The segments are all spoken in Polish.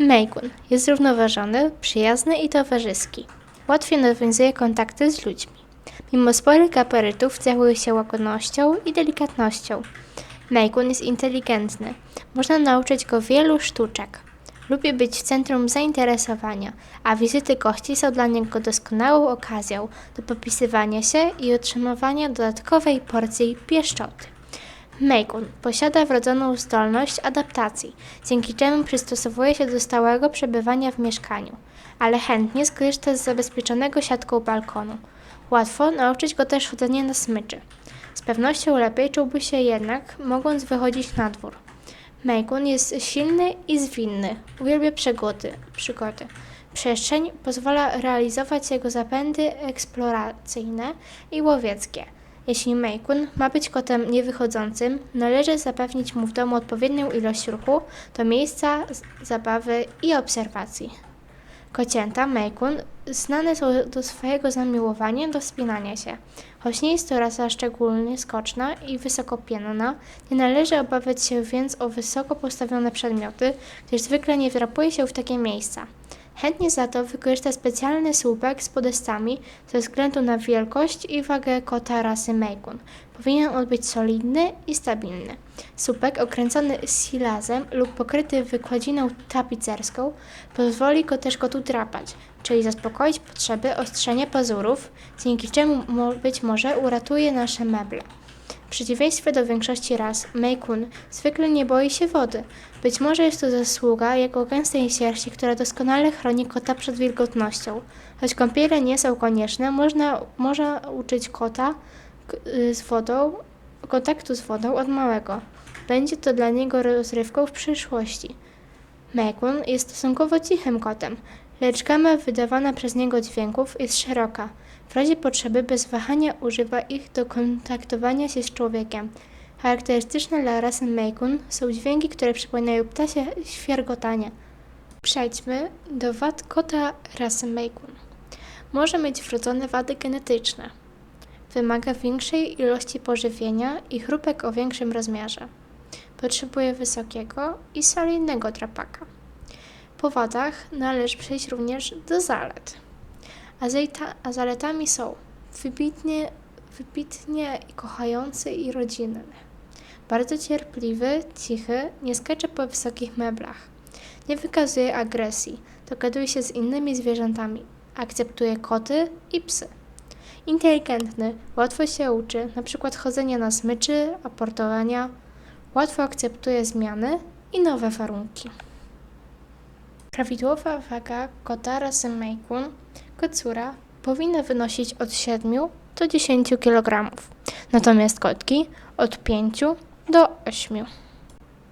Maine jest zrównoważony, przyjazny i towarzyski. Łatwiej nawiązuje kontakty z ludźmi. Mimo sporych gabarytów cechuje się łagodnością i delikatnością. Maine jest inteligentny. Można nauczyć go wielu sztuczek. Lubi być w centrum zainteresowania, a wizyty gości są dla niego doskonałą okazją do popisywania się i otrzymywania dodatkowej porcji pieszczoty. Meikun posiada wrodzoną zdolność adaptacji, dzięki czemu przystosowuje się do stałego przebywania w mieszkaniu, ale chętnie skorzysta z zabezpieczonego siatką balkonu. Łatwo nauczyć go też chodzenia na smyczy. Z pewnością lepiej czułby się jednak, mogąc wychodzić na dwór. Meikun jest silny i zwinny, uwielbia przygody. przygody. Przestrzeń pozwala realizować jego zapędy eksploracyjne i łowieckie. Jeśli Meikun ma być kotem niewychodzącym, należy zapewnić mu w domu odpowiednią ilość ruchu do miejsca zabawy i obserwacji. Kocięta Meikun znane są do swojego zamiłowania do wspinania się. Choć nie jest to rasa szczególnie skoczna i wysokopienna, nie należy obawiać się więc o wysoko postawione przedmioty, gdyż zwykle nie wdrapuje się w takie miejsca. Chętnie za to wykorzysta specjalny słupek z podestami ze względu na wielkość i wagę kota rasy Meikun. Powinien on być solidny i stabilny. Słupek okręcony silazem lub pokryty wykładziną tapicerską pozwoli go też kotu drapać, czyli zaspokoić potrzeby ostrzenia pazurów, dzięki czemu być może uratuje nasze meble. W przeciwieństwie do większości ras, Meikun zwykle nie boi się wody. Być może jest to zasługa jego gęstej sierści, która doskonale chroni kota przed wilgotnością. Choć kąpiele nie są konieczne, można, można uczyć kota y, z wodą, kontaktu z wodą od małego. Będzie to dla niego rozrywką w przyszłości. Meikun jest stosunkowo cichym kotem, lecz gama wydawana przez niego dźwięków jest szeroka. W razie potrzeby bez wahania używa ich do kontaktowania się z człowiekiem. Charakterystyczne dla rasy Meikun są dźwięki, które przypominają ptasie świergotanie. Przejdźmy do wad kota rasy Meikun. Może mieć wrodzone wady genetyczne. Wymaga większej ilości pożywienia i chrupek o większym rozmiarze. Potrzebuje wysokiego i solidnego drapaka. Po wadach należy przejść również do zalet. A, zaleta, a zaletami są wybitnie, wybitnie kochający i rodzinny. Bardzo cierpliwy, cichy, nie skacze po wysokich meblach. Nie wykazuje agresji, dogaduje się z innymi zwierzętami. Akceptuje koty i psy. Inteligentny, łatwo się uczy, przykład chodzenia na smyczy, aportowania. Łatwo akceptuje zmiany i nowe warunki. Prawidłowa waga kota rasy Meikun, kocura, powinna wynosić od 7 do 10 kg, natomiast kotki od 5 do 8.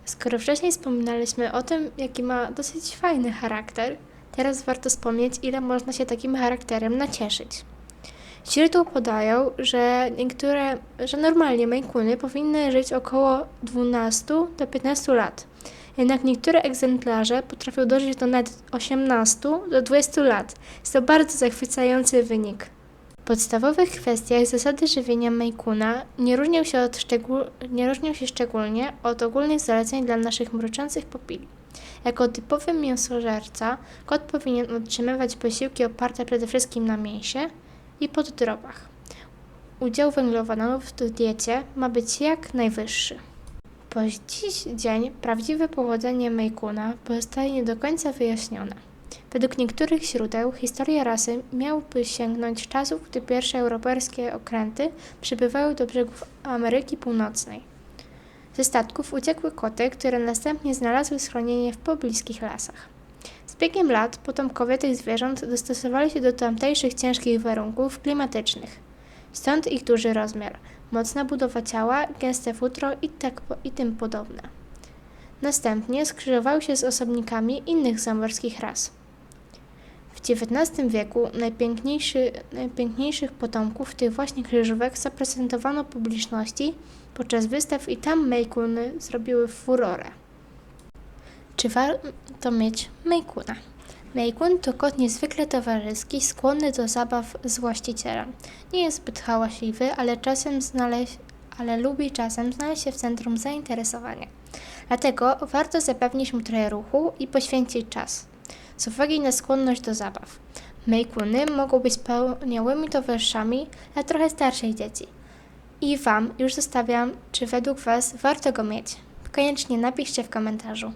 Skoro wcześniej wspominaliśmy o tym, jaki ma dosyć fajny charakter, teraz warto wspomnieć, ile można się takim charakterem nacieszyć. Źródła podają, że niektóre, że normalnie Maine powinny żyć około 12 do 15 lat. Jednak niektóre egzemplarze potrafią dożyć do nawet 18 do 20 lat. Jest to bardzo zachwycający wynik. W podstawowych kwestiach zasady żywienia Majkuna nie różnią się, od nie różnią się szczególnie od ogólnych zaleceń dla naszych mruczących pupili. Jako typowy mięsożerca kot powinien otrzymywać posiłki oparte przede wszystkim na mięsie i poddrobach. Udział węglowodanów w diecie ma być jak najwyższy. Po dziś dzień prawdziwe pochodzenie Mejkuna pozostaje nie do końca wyjaśnione. Według niektórych źródeł historia rasy miałby sięgnąć czasów, gdy pierwsze europejskie okręty przybywały do brzegów Ameryki Północnej. Ze statków uciekły koty, które następnie znalazły schronienie w pobliskich lasach. Z biegiem lat potomkowie tych zwierząt dostosowali się do tamtejszych ciężkich warunków klimatycznych. Stąd ich duży rozmiar, mocna budowa ciała, gęste futro i, tak i tym podobne. Następnie skrzyżował się z osobnikami innych zamorskich ras. W XIX wieku najpiękniejszy, najpiękniejszych potomków tych właśnie krzyżówek zaprezentowano publiczności podczas wystaw i tam Mejkuny zrobiły furorę. Czy warto mieć Mejkuna? Mejkun to kot niezwykle towarzyski, skłonny do zabaw z właścicielem. Nie jest zbyt hałaśliwy, ale czasem znaleźć, ale lubi czasem znaleźć się w centrum zainteresowania. Dlatego warto zapewnić mu trochę ruchu i poświęcić czas. Z uwagi na skłonność do zabaw. Mejkuny mogą być wspaniałymi towarzyszami dla trochę starszych dzieci. I Wam już zostawiam, czy według Was warto go mieć. Koniecznie napiszcie w komentarzu.